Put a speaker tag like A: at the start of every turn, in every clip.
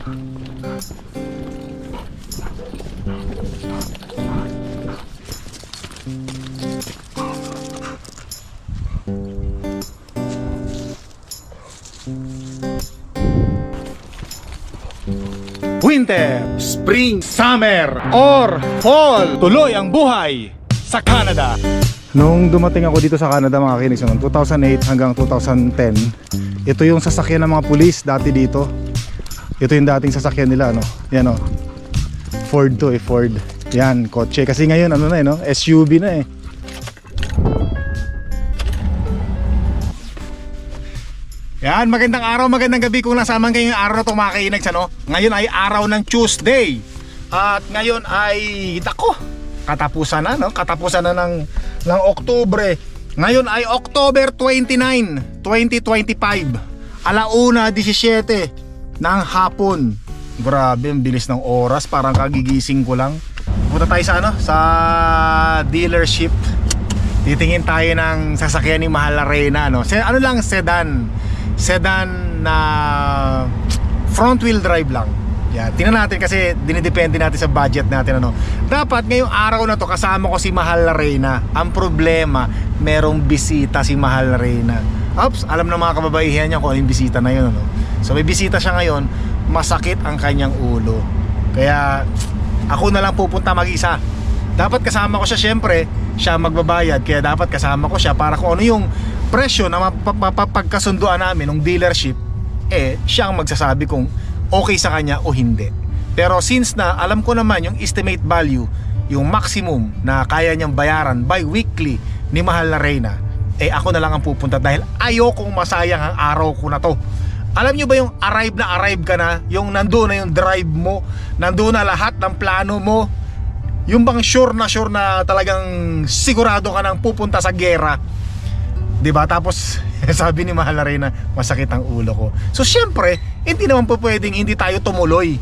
A: Winter, Spring, Summer, or Fall. Tuloy ang buhay sa Canada. Nung dumating ako dito sa Canada mga kinis, noong 2008 hanggang 2010, ito yung sasakyan ng mga pulis dati dito. Ito yung dating sasakyan nila, no? Yan, oh. Ford to eh, Ford. Yan, kotse. Kasi ngayon, ano na eh, no? SUV na eh. Yan, magandang araw, magandang gabi kung nasama kayo ngayong araw na itong mga kainags, ano? Ngayon ay araw ng Tuesday. At ngayon ay, dako, katapusan na, no? Katapusan na ng, ng Oktubre. Ngayon ay October 29, 2025. Alauna 17 ng hapon. Grabe, ang bilis ng oras, parang kagigising ko lang. Punta tayo sa ano, sa dealership. Titingin tayo ng sasakyan ni Mahal Arena, no? Se- ano lang, sedan sedan na front wheel drive lang. Yan, tingnan natin kasi dinidepende natin sa budget natin ano. Dapat ngayong araw na to kasama ko si Mahal Reyna. Ang problema, merong bisita si Mahal Reyna. Oops, alam ng mga kababaihan niya kung ano yung bisita na yun ano. So may bisita siya ngayon, masakit ang kanyang ulo. Kaya ako na lang pupunta mag-isa. Dapat kasama ko siya syempre, siya magbabayad kaya dapat kasama ko siya para kung ano yung presyo na mapapagkasunduan namin ng dealership eh siya ang magsasabi kung okay sa kanya o hindi pero since na alam ko naman yung estimate value yung maximum na kaya niyang bayaran by weekly ni Mahal na Reyna eh ako na lang ang pupunta dahil ayokong masayang ang araw ko na to alam nyo ba yung arrive na arrive ka na yung nandoon na yung drive mo nandoon na lahat ng plano mo yung bang sure na sure na talagang sigurado ka nang pupunta sa gera 'Di ba? Tapos sabi ni Mahal Arena, masakit ang ulo ko. So syempre, hindi naman po pwedeng hindi tayo tumuloy.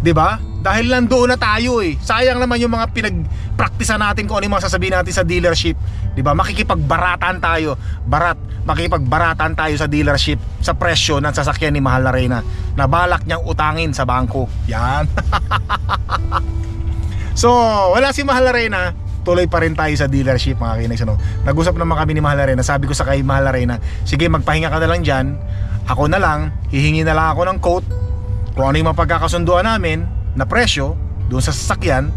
A: 'Di ba? Dahil nandoon na tayo eh. Sayang naman yung mga pinagpraktisan natin kung ano yung mga sasabihin natin sa dealership. 'Di ba? Makikipagbaratan tayo. Barat, makikipagbaratan tayo sa dealership sa presyo ng sasakyan ni Mahal Arena na balak niyang utangin sa bangko. Yan. so, wala si Mahal Arena tuloy pa rin tayo sa dealership mga kinags ano. Nag-usap naman kami ni Mahal Arena. Sabi ko sa kay Mahal Arena, sige magpahinga ka na lang dyan. Ako na lang, hihingi na lang ako ng quote kung ano yung mapagkakasunduan namin na presyo doon sa sasakyan.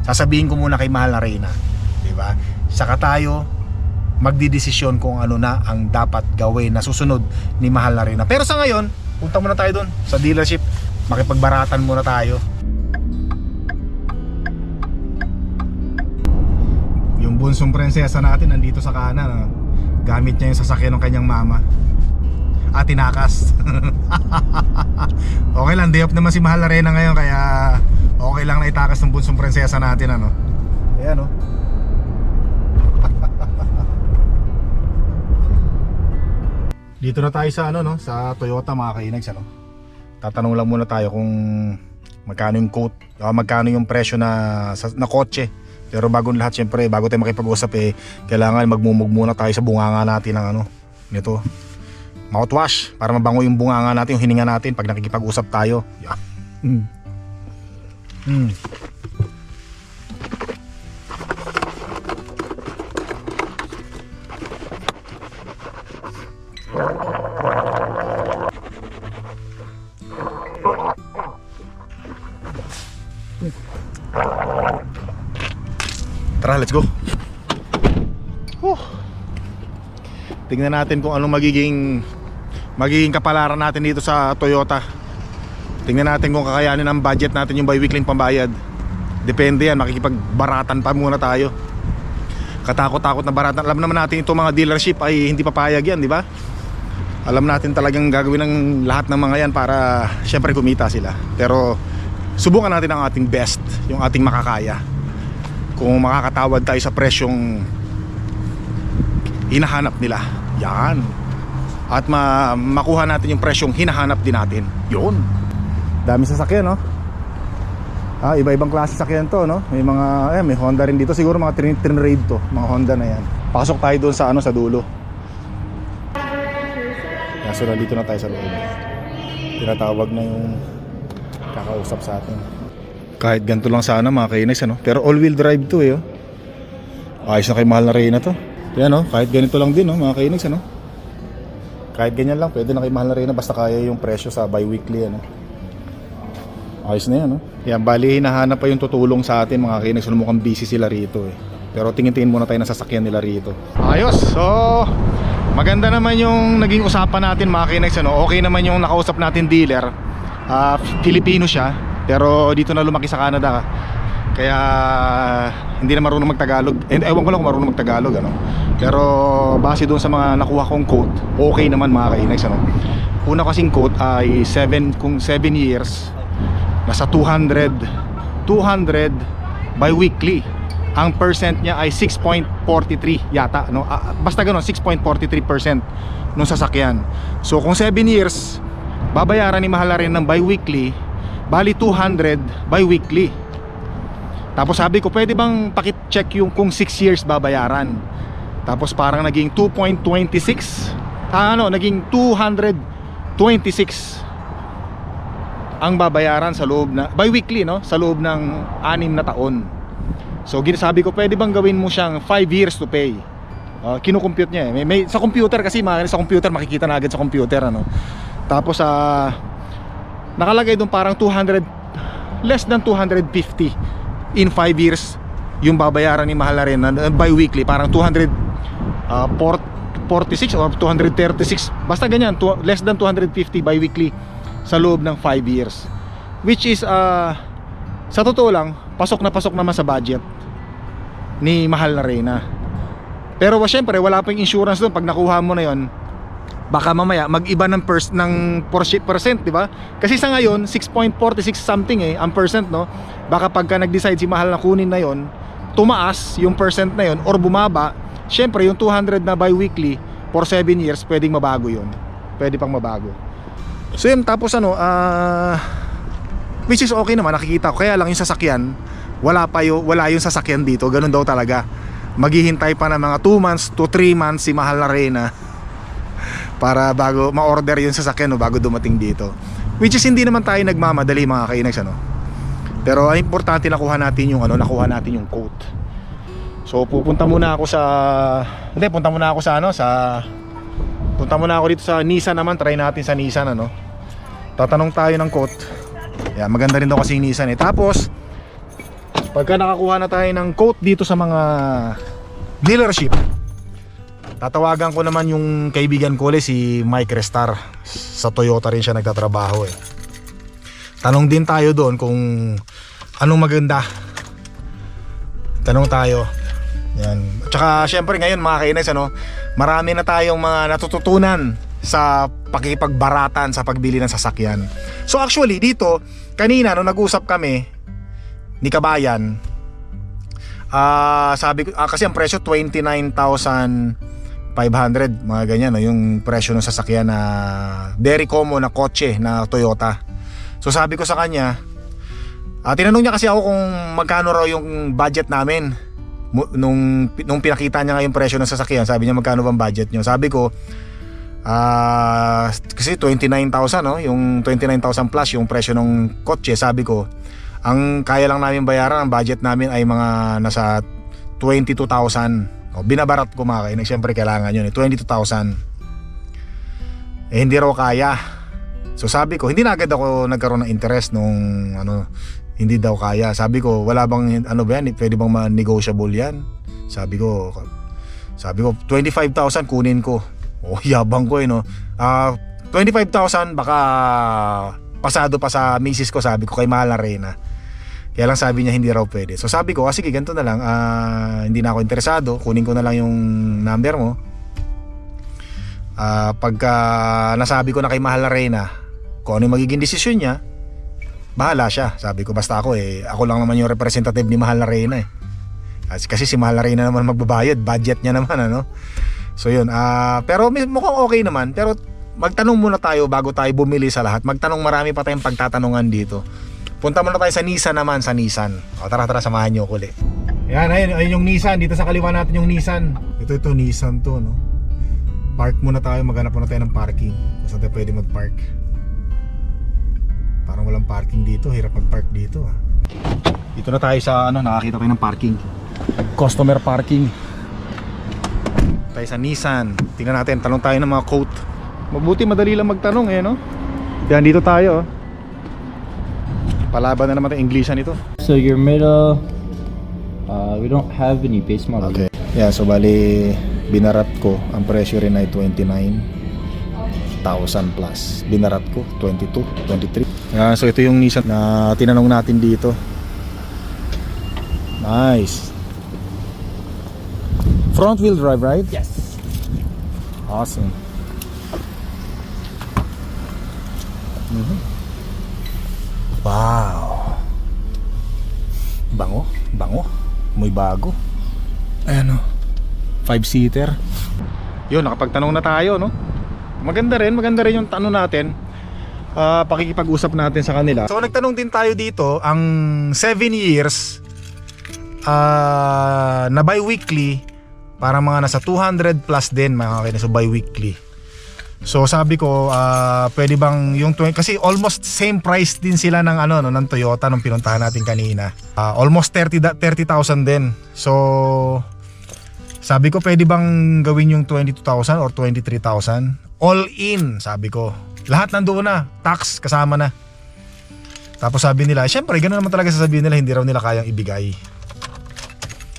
A: Sasabihin ko muna kay Mahal Arena. Di ba? Saka tayo magdidesisyon kung ano na ang dapat gawin na susunod ni Mahal Arena. Pero sa ngayon, punta muna tayo doon sa dealership. Makipagbaratan muna tayo. Yung bunsong prinsesa natin nandito sa kanan. ah. Gamit niya yung sasakyan ng kanyang mama. At tinakas. okay lang, day off naman si Mahal Arena ngayon kaya okay lang na itakas ng bunsong prinsesa natin ano. Ayan oh. Dito na tayo sa ano no, sa Toyota mga kainags ano. Tatanong lang muna tayo kung magkano yung quote, ah, magkano yung presyo na sa, na kotse. Pero bago lahat syempre, bago tayo makipag-usap eh, kailangan magmumug muna tayo sa bunganga natin ng ano, nito. Mouthwash para mabango yung bunganga natin, yung hininga natin pag nakikipag-usap tayo. Yeah. Mm. Mm. Tara, let's go. Whew. Tingnan natin kung anong magiging magiging kapalaran natin dito sa Toyota. Tingnan natin kung kakayanin ang budget natin yung bi-weekly pambayad. Depende yan, makikipagbaratan pa muna tayo. Katakot-takot na baratan. Alam naman natin itong mga dealership ay hindi papayag yan, di ba? Alam natin talagang gagawin ng lahat ng mga yan para syempre kumita sila. Pero subukan natin ang ating best, yung ating makakaya kung makakatawad tayo sa presyong hinahanap nila. Yan. At ma makuha natin yung presyong hinahanap din natin. Yun. Dami sasakyan, no? Ah, iba-ibang klase sasakyan to, no? May mga, eh, may Honda rin dito. Siguro mga trin Trinrade to. Mga Honda na yan. Pasok tayo doon sa, ano, sa dulo. Yan, so nandito na tayo sa loob. Tinatawag na yung kakausap sa atin. Kahit ganito lang sana mga kainis ano. Pero all wheel drive to eh. Oh. Ayos na kay mahal na Reyna to. Yan oh, kahit ganito lang din oh, mga kainis ano. Kahit ganyan lang, pwede na kay mahal na Reyna basta kaya yung presyo sa bi-weekly ano. Ayos na yan oh. Yan, bali hinahanap pa yung tutulong sa atin mga kainis. So, mukhang busy sila rito eh. Pero tingin-tingin muna tayo ng sasakyan nila rito. Ayos. So, maganda naman yung naging usapan natin mga kainis ano. Okay naman yung nakausap natin dealer. Ah, Filipino siya, pero dito na lumaki sa Canada. Kaya hindi na marunong magtagalog. Eh, ewan ko lang kung marunong magtagalog ano. Pero base doon sa mga nakuha kong quote, okay naman mga kainis ano. Una kasing quote ay 7 kung 7 years nasa 200 200 by weekly ang percent niya ay 6.43 yata no Ah, basta ganoon 6.43% nung sasakyan so kung 7 years babayaran ni Mahal rin ng bi-weekly bali 200 bi-weekly tapos sabi ko pwede bang pakit-check yung kung 6 years babayaran tapos parang naging 2.26 ah, ano naging 226 ang babayaran sa loob na bi-weekly no sa loob ng anim na taon. So ginasabi ko pwede bang gawin mo siyang 5 years to pay. Uh, kinukompute niya eh. May, may, sa computer kasi mga sa computer makikita na agad sa computer ano. Tapos sa nakalagay doon parang 200 less than 250 in 5 years yung babayaran ni mahal na bi-weekly parang 200 uh, 46 or 236 basta ganyan less than 250 bi-weekly sa loob ng 5 years. Which is uh, sa totoo lang pasok na pasok naman sa budget ni mahal na Reyna. Pero wa syempre wala pang insurance doon. Pag nakuha mo na yon baka mamaya mag-iba ng pers ng percent, di ba? Kasi sa ngayon 6.46 something eh ang percent, no? Baka pagka nag-decide si mahal na kunin na yon, tumaas yung percent na yon or bumaba, syempre yung 200 na bi-weekly for 7 years, pwedeng mabago yon. Pwede pang mabago. So yun, tapos ano, ah which is okay naman, nakikita ko. Kaya lang yung sasakyan, wala pa yung, wala yung sasakyan dito. Ganun daw talaga. Maghihintay pa ng mga 2 months to 3 months si Mahal na Reyna para bago ma-order yung sasakyan no, bago dumating dito. Which is hindi naman tayo nagmamadali mga kainags ano. Pero ang importante nakuha natin yung ano, nakuha natin yung quote. So pupunta muna ako sa hindi, punta muna ako sa ano, sa punta muna ako dito sa Nissan naman, try natin sa Nissan ano. Tatanong tayo ng quote. Yeah, maganda rin daw kasi yung Nissan eh. Tapos pagka nakakuha na tayo ng quote dito sa mga dealership, tatawagan ko naman yung kaibigan ko ulit si Mike Restar. Sa Toyota rin siya nagtatrabaho eh. Tanong din tayo doon kung anong maganda. Tanong tayo. Yan. Tsaka syempre ngayon mga kainis ano, marami na tayong mga natututunan sa pakipagbaratan sa pagbili ng sasakyan. So actually dito, kanina nung nag-usap kami ni Kabayan, ah sabi ko ah, kasi ang presyo 29,500 mga ganyan no, yung presyo ng sasakyan na very common na kotse na Toyota. So sabi ko sa kanya, ah, tinanong niya kasi ako kung magkano raw yung budget namin nung nung pinakita niya nga yung presyo ng sasakyan, sabi niya magkano bang budget niyo? Sabi ko ah kasi 29,000 no, yung 29,000 plus yung presyo ng kotse, sabi ko ang kaya lang namin bayaran, ang budget namin ay mga nasa 22,000. O, binabarat ko mga kainig, syempre kailangan yun eh, 22,000. Eh hindi raw kaya. So sabi ko, hindi na agad ako nagkaroon ng interest nung ano, hindi daw kaya. Sabi ko, wala bang ano ba yan, pwede bang ma-negotiable yan? Sabi ko, sabi ko 25,000 kunin ko. Oh, yabang ko eh no. Ah, 25,000 baka pasado pa sa misis ko sabi ko kay Mahal na Reyna. Kaya lang sabi niya hindi raw pwede. So sabi ko, ah, sige ganito na lang, ah, hindi na ako interesado, kunin ko na lang yung number mo. Ah, pagka nasabi ko na kay Mahal na Reyna, kung ano yung magiging desisyon niya, bahala siya. Sabi ko, basta ako eh, ako lang naman yung representative ni Mahal na Reyna eh. Kasi, si Mahal na Reyna naman magbabayad, budget niya naman ano. So yun, ah, pero mukhang okay naman, pero magtanong muna tayo bago tayo bumili sa lahat. Magtanong marami pa tayong pagtatanungan dito. Punta muna tayo sa Nissan naman, sa Nissan. O tara tara, samahan niyo ko ulit. Ayun, ayun yung Nissan. Dito sa kaliwa natin yung Nissan. Ito, ito, Nissan to, no? Park muna tayo, maghanap muna tayo ng parking. Kung saan tayo pwede mag-park. Parang walang parking dito, hirap mag-park dito. ah. Dito na tayo sa ano, nakakita tayo ng parking. Customer parking. Tayo sa Nissan. Tingnan natin, tanong tayo ng mga quote. Mabuti madali lang magtanong eh, no? Yan, dito tayo. oh. Palaban na naman ang Englishan ito.
B: So your middle, uh, we don't have any base model.
A: Okay. Yeah, so bali binarat ko ang presyo rin ay 29,000 plus. Binarat ko 22, 23. Yeah, so ito yung Nissan na tinanong natin dito. Nice. Front wheel drive, right?
B: Yes.
A: Awesome. Mhm. Wow. Bango, bango. Muy bago. Ayan o. Five seater. Yun, nakapagtanong na tayo, no? Maganda rin, maganda rin yung tanong natin. Ah, pakikipag-usap natin sa kanila. So nagtanong din tayo dito, ang 7 years ah na bi-weekly Parang mga nasa 200 plus din mga kainis, so bi-weekly. So sabi ko, ah pwede bang yung 20 kasi almost same price din sila ng ano no, ng Toyota nung pinuntahan natin kanina. Ah, almost 30 da- 30,000 din. So sabi ko pwede bang gawin yung 22,000 or 23,000? All in, sabi ko. Lahat nandoon na, tax kasama na. Tapos sabi nila, syempre ganoon naman talaga sasabihin nila, hindi raw nila kayang ibigay.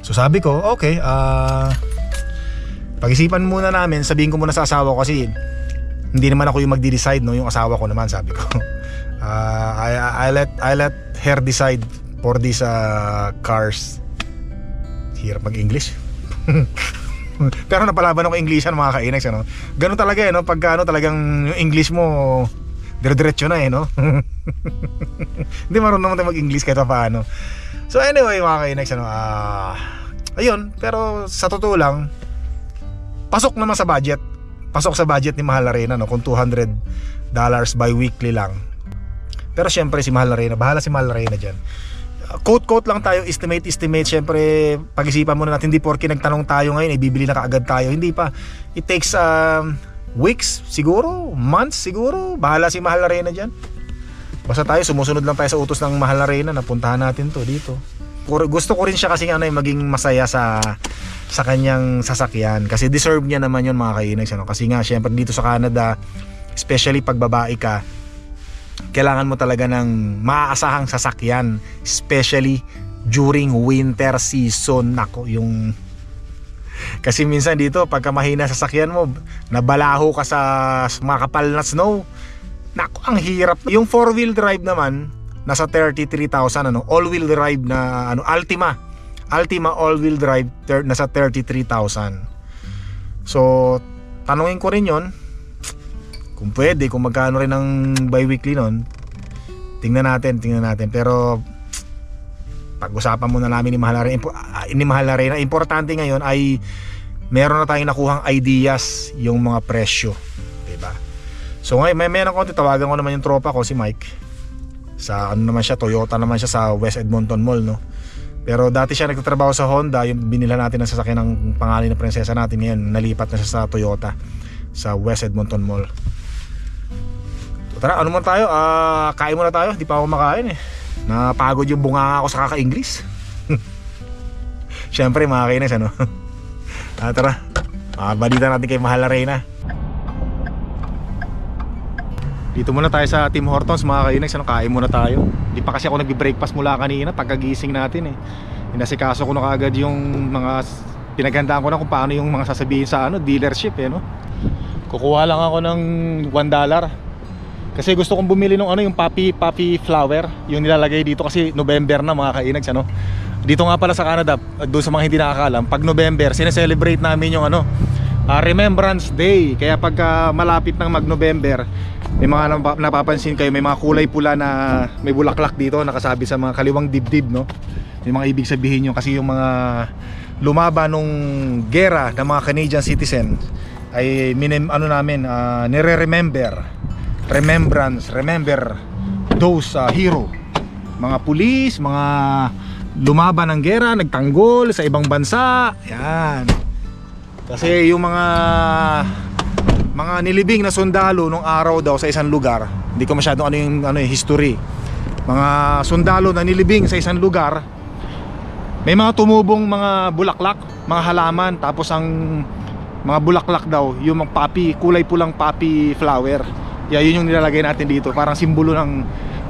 A: So sabi ko, okay, ah pag-isipan muna namin, sabihin ko muna sa asawa ko kasi hindi naman ako yung magde-decide no, yung asawa ko naman sabi ko. Ah, I, I let I let her decide for these ah, cars. Hirap mag-English. Pero napalaban ako English mga kainags ano. Ganun talaga eh no, pagka ano talagang yung English mo dire-diretso na eh no. Hindi marunong naman tayo mag-English kahit pa paano. So anyway mga kainags ano, ah ayun, pero sa totoo lang pasok naman sa budget. Pasok sa budget ni Mahal Arena no kung 200 dollars bi-weekly lang. Pero syempre si Mahal Arena, bahala si Mahal Arena diyan. Quote quote lang tayo, estimate estimate. Syempre pag-isipan muna natin hindi porke nagtanong tayo ngayon, ibibili na kaagad tayo. Hindi pa. It takes um, weeks siguro, months siguro. Bahala si Mahal Arena diyan. Basta tayo sumusunod lang tayo sa utos ng Mahal Arena na puntahan natin to dito. Gusto ko rin siya kasi ano, eh, maging masaya sa sa kanyang sasakyan. Kasi deserve niya naman yon mga kainags ano? kasi nga syempre dito sa Canada especially pag babae ka kailangan mo talaga ng maaasahang sasakyan especially during winter season. Nako yung kasi minsan dito pagka mahina sasakyan mo nabalaho ka sa makapal na snow. Nako ang hirap. Yung four wheel drive naman nasa 33,000 ano? All wheel drive na ano Altima Altima all-wheel drive ter- nasa 33,000. So, tanungin ko rin 'yon. Kung pwede, kung magkano rin ang bi-weekly nun, tingnan natin, tingnan natin. Pero pag-usapan muna namin ni Mahal Arena, ah, ni Mahal Arena, importante ngayon ay meron na tayong nakuhang ideas yung mga presyo, 'di ba? So ngayon, may meron konti tawagan ko naman yung tropa ko si Mike. Sa ano naman siya, Toyota naman siya sa West Edmonton Mall, no. Pero dati siya nagtatrabaho sa Honda, yung binila natin ng sasakyan ng pangalan ng prinsesa natin ngayon, nalipat na siya sa Toyota sa West Edmonton Mall. So, tara, ano man tayo? Ah, kain muna tayo. Di pa ako makain eh. Napagod yung bunga ako sa kaka-Ingles. Siyempre, mga kainis, ano? ah, tara. Ah, balita natin kay Mahal Arena. Dito muna tayo sa Tim Hortons mga kainags, ano, kain muna tayo. Di pa kasi ako nagbe-breakfast mula kanina pagkagising natin eh. Inasikaso ko na kagad yung mga pinaghandaan ko na kung paano yung mga sasabihin sa ano dealership eh no. Kukuha lang ako ng 1 dollar. Kasi gusto kong bumili ng ano yung poppy poppy flower, yung nilalagay dito kasi November na mga kainags ano. Dito nga pala sa Canada, doon sa mga hindi nakakaalam, pag November, sineselebrate namin yung ano, ah, Remembrance Day. Kaya pagka malapit ng mag-November, may mga napa- napapansin kayo, may mga kulay pula na may bulaklak dito nakasabi sa mga kaliwang dibdib, no? May mga ibig sabihin yun kasi yung mga lumaban nung gera ng mga Canadian citizen ay minem, ano namin, ah, nire-remember, remembrance, remember those ah, hero. Mga pulis, mga lumaban ng gera, nagtanggol sa ibang bansa. Yan. Kasi yung mga mga nilibing na sundalo nung araw daw sa isang lugar, hindi ko masyadong ano yung ano yung history. mga sundalo na nilibing sa isang lugar may mga tumubong mga bulaklak mga halaman tapos ang mga bulaklak daw yung mga poppy kulay pulang poppy flower yeah, yun yung nilalagay natin dito parang simbolo ng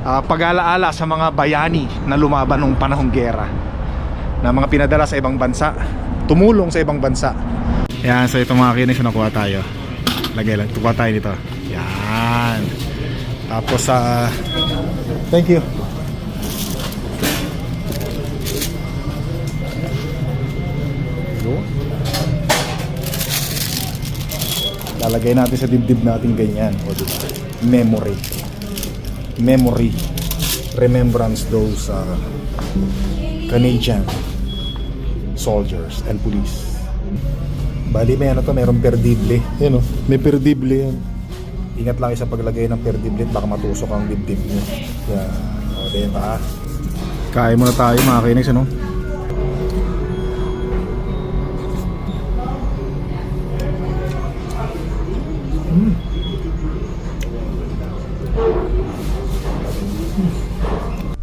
A: ah, pag-alaala sa mga bayani na lumaban nung panahong gera na mga pinadala sa ibang bansa tumulong sa ibang bansa yan so itong mga kinis na nakuha tayo. Lagay lang. Kuha tayo dito yan. Tapos sa thank you. Yun. lalagay natin sa dibdib natin ganyan. O diba? Memory. Memory. Remembrance those uh, Canadian soldiers and police bali may ano to merong perdible. Yan o may perdible yan. Ingat lang sa paglagay ng perdible baka matusok ang dibdib nyo yan. O diba kain muna tayo mga kainis ano?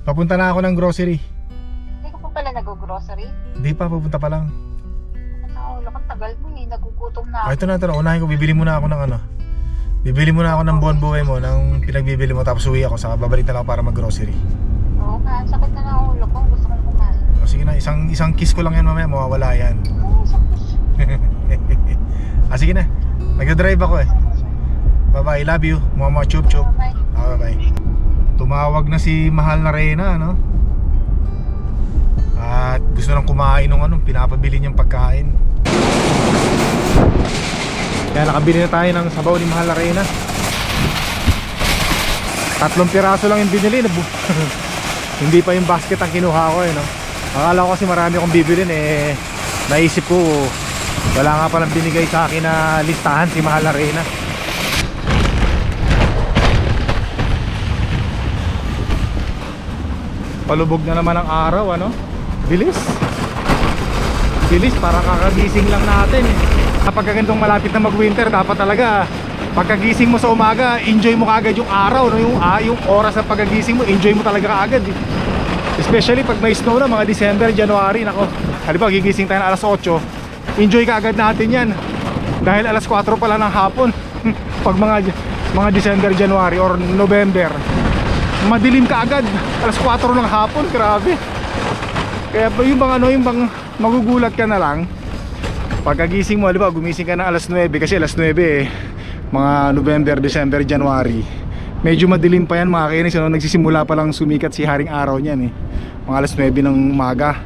A: Papunta na ako ng grocery.
C: Hindi ka pa pala nag-grocery?
A: hindi pa papunta pa lang
C: na ako.
A: ito na, ito na. Unahin ko, bibili muna ako ng ano. Bibili muna ako ng buwan buhay mo, ng pinagbibili mo, tapos uwi ako, saka babalik na lang ako para mag-grocery.
C: Oo ang sakit na ng ulo ko. Gusto kong kumain.
A: O, sige na, isang, isang kiss ko lang yan mamaya, mawawala yan.
C: Oo, sakit.
A: ah, sige na. Nagda-drive ako eh. Bye-bye, love you. Mga mga chup chup.
C: Bye.
A: Ah, bye-bye. Tumawag na si Mahal na Reyna, no? At gusto nang kumain ng ano, pinapabili niyang pagkain. Kaya nakabili na tayo ng sabaw ni Mahal na Reyna. Tatlong piraso lang yung binili. Hindi pa yung basket ang kinuha ko eh, no? Akala ko kasi marami akong bibilin eh. Naisip ko, wala nga palang binigay sa akin na listahan si Mahal na Reyna. Palubog na naman ang araw, ano? Bilis. Bilis, parang kakagising lang natin. Kapag ganitong malapit na mag-winter, dapat talaga pagkagising mo sa umaga, enjoy mo kagad yung araw, no? yung, ah, yung oras ng pagkagising mo, enjoy mo talaga kaagad. Eh. Especially pag may snow na, mga December, January, nako. Halimbawa, gigising tayo na alas 8, enjoy kaagad natin yan. Dahil alas 4 pa lang ng hapon. pag mga mga December, January or November, madilim ka agad alas 4 ng hapon grabe kaya yung bang ano yung bang magugulat ka na lang pagkagising mo ba gumising ka na alas 9 kasi alas 9 eh mga November, December, January. Medyo madilim pa yan mga kainis ano, nagsisimula pa lang sumikat si haring araw niyan eh. Mga alas 9 ng umaga.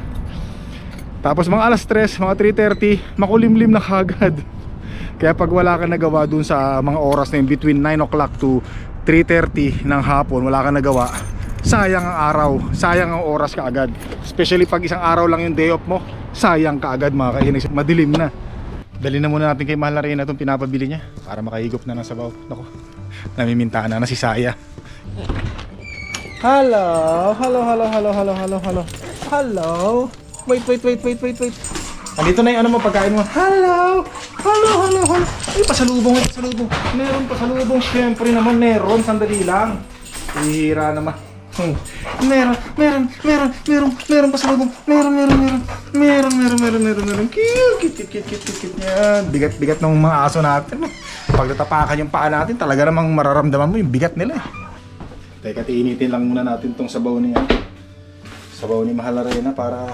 A: Tapos mga alas 3, mga 3.30 makulimlim na kagad. Kaya pag wala ka nagawa dun sa mga oras na yun between 9 o'clock to 3.30 ng hapon wala ka nagawa sayang ang araw. Sayang ang oras ka agad especially pag isang araw lang yung day off mo sayang ka agad mga kainis madilim na. Dali na muna natin kay Mahal na Reyna itong pinapabili niya para makahigop na ng sabaw. Naku, namimintaan na na si Saya. Hello, hello, hello, hello, hello, hello, hello. Hello. Wait, wait, wait, wait, wait, wait. Andito na yung ano mo pagkain mo. Hello, hello, hello, hello. Ay, pasalubong, ay, pasalubong. Meron pasalubong, syempre naman meron. Sandali lang. Hihira naman Hmm. Meron, meron, meron, meron, meron pasalubong Meron, meron, meron Meron, meron, meron, meron, meron Cute, cute, cute, cute, cute, cute yan Bigat, bigat ng mga aso natin Pag natapakan yung paa natin Talaga namang mararamdaman mo yung bigat nila eh Teka, tiinitin lang muna natin tong sabaw niya Sabaw ni Mahal Arena para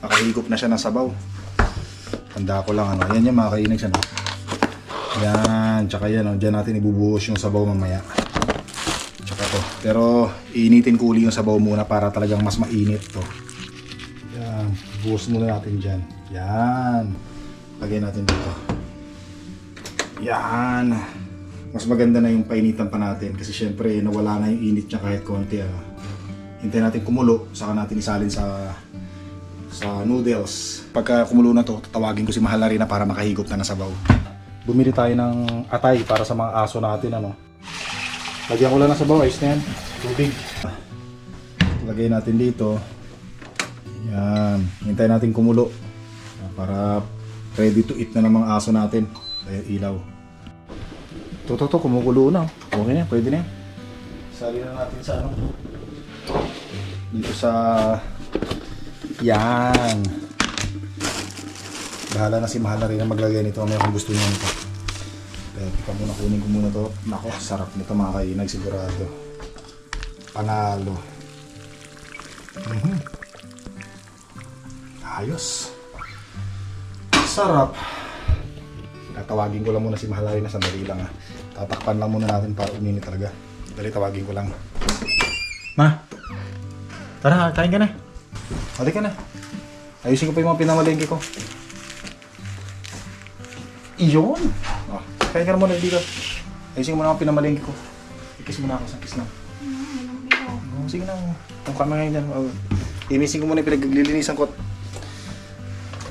A: makahigop na siya ng sabaw Handa ko lang ano. Yan yung mga kainags ano. Yan, tsaka yan oh. Diyan natin ibubuhos yung sabaw mamaya. Pero iinitin ko uli yung sabaw muna para talagang mas mainit to. Yan, buhos muna natin diyan. Yan. Lagay natin dito. Yan. Mas maganda na yung painitan pa natin kasi syempre nawala na yung init niya kahit konti ano. Hintayin natin kumulo, saka natin isalin sa sa noodles. Pagka kumulo na to, tatawagin ko si Mahal na rin para makahigop na ng sabaw. Bumili tayo ng atay para sa mga aso natin ano. Lagyan ko lang ng sabaw, ayos na yan. Tubig. Lagay natin dito. Yan. Hintayin natin kumulo. Para ready to eat na ng mga aso natin. Dahil ilaw. To, to, to, kumukulo na. Okay na, pwede na yan. Sali na natin sa ano. dito sa yan. Bahala na si Mahal na rin na maglagay nito mamaya kung gusto niya nito. Pero ikaw muna kunin ko muna to. Nako, sarap nito mga kainag sigurado. Panalo. Mhm. Ayos. Sarap. Tatawagin ko lang muna si Mahalari na sandali lang ha. Tatakpan lang muna natin para umini talaga. Dali tawagin ko lang. Ma! Tara, kain ka na. Hali ka na. Ayusin ko pa yung mga pinamalengke ko. Iyon! Kain ka na muna dito. Ayusin ko muna mga pinamalengke ko. Ikis muna ako sa kiss lang. Oh, sige na. Kung kami ngayon dyan. Oh, imisin ko muna yung pinaglilinisan ko.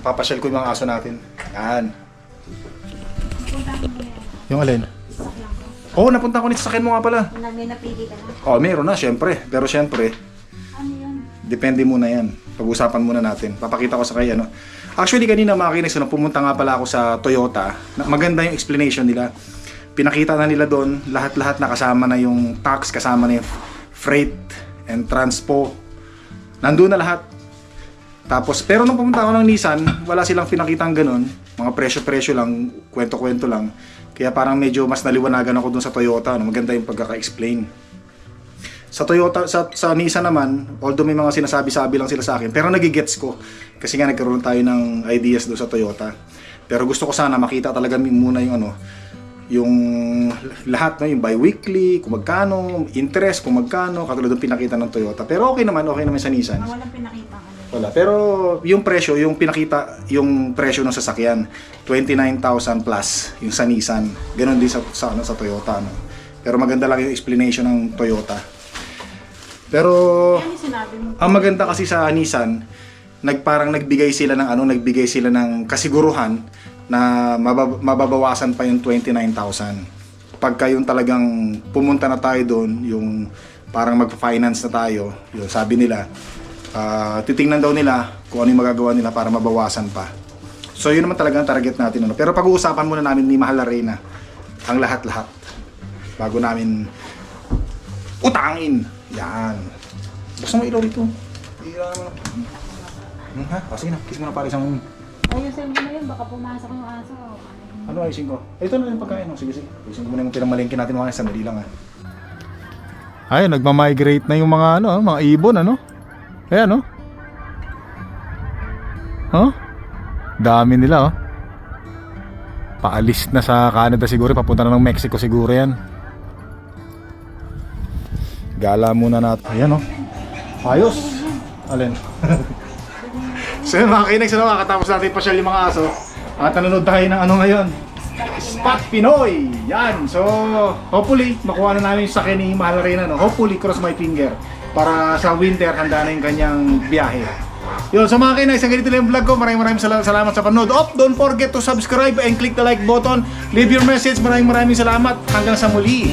A: Papasyal ko yung mga aso natin. Yan. Yung alin? Oo, oh, napunta ko nito sa akin mo nga pala.
C: May napili ka na.
A: Oh, meron na, syempre. Pero syempre,
C: Ano yun?
A: depende muna yan. Pag-usapan muna natin. Papakita ko sa kanya, no? Actually, kanina makinig no, pumunta nga pala ako sa Toyota. Maganda yung explanation nila. Pinakita na nila doon, lahat-lahat na kasama na yung tax, kasama na yung freight and transpo. Nandun na lahat. Tapos, pero nung pumunta ako ng Nissan, wala silang pinakitang ganun. Mga presyo-presyo lang, kwento-kwento lang. Kaya parang medyo mas naliwanagan ako dun sa Toyota. No? Maganda yung pagkaka-explain. Sa Toyota, sa, sa Nissan naman, although may mga sinasabi-sabi lang sila sa akin, pero nagigets ko. Kasi nga nagkaroon tayo ng ideas doon sa Toyota. Pero gusto ko sana makita talaga muna yung ano, yung lahat, no? yung bi-weekly, kung magkano, interest, kung magkano, katulad ng pinakita ng Toyota. Pero okay naman, okay naman sa Nissan.
C: Walang pinakita ano.
A: Wala. Pero yung presyo, yung pinakita, yung presyo ng sasakyan, 29,000 plus yung sa Nissan. Ganon din sa, sa, ano, sa Toyota. No? Pero maganda lang yung explanation ng Toyota. Pero ang maganda kasi sa Nissan, nagparang nagbigay sila ng ano, nagbigay sila ng kasiguruhan na mabab- mababawasan pa yung 29,000. Pagka yung talagang pumunta na tayo doon, yung parang magpa-finance na tayo, yun, sabi nila, ah, titingnan daw nila kung ano yung magagawa nila para mabawasan pa. So yun naman talaga ang target natin. Ano. Pero pag-uusapan muna namin ni Mahal Arena ang lahat-lahat bago namin utangin. Yan. Gusto mo ilaw rito? Ilaw naman. Hmm, ha? O, sige na. Kiss mo na para isang...
C: Ayusin mo na yun, baka pumasok yung aso.
A: Ano ayusin ko? Ito na yung pagkain. O, sige, sige. Ayusin ko muna yung pinamalingkin natin mga sandali lang ha. Ay, nagma-migrate na yung mga ano, mga ibon ano? Ayan no? Huh? Dami nila oh. Paalis na sa Canada siguro, papunta na ng Mexico siguro yan. Gala muna natin. Ayan oh. Ayos. Alin? so yun mga kinex, ano, kakatapos natin pasyal yung mga aso. At nanonood tayo ng ano ngayon? Spot Pinoy! Yan! So, hopefully, makuha na namin yung sakyan ni Mahal Reyna, no? Hopefully, cross my finger. Para sa winter, handa na yung kanyang biyahe. Yun, so mga kinex, ang ganito lang yung vlog ko. Maraming maraming sal- salamat sa panood. Op, don't forget to subscribe and click the like button. Leave your message. Maraming maraming salamat. Hanggang sa muli.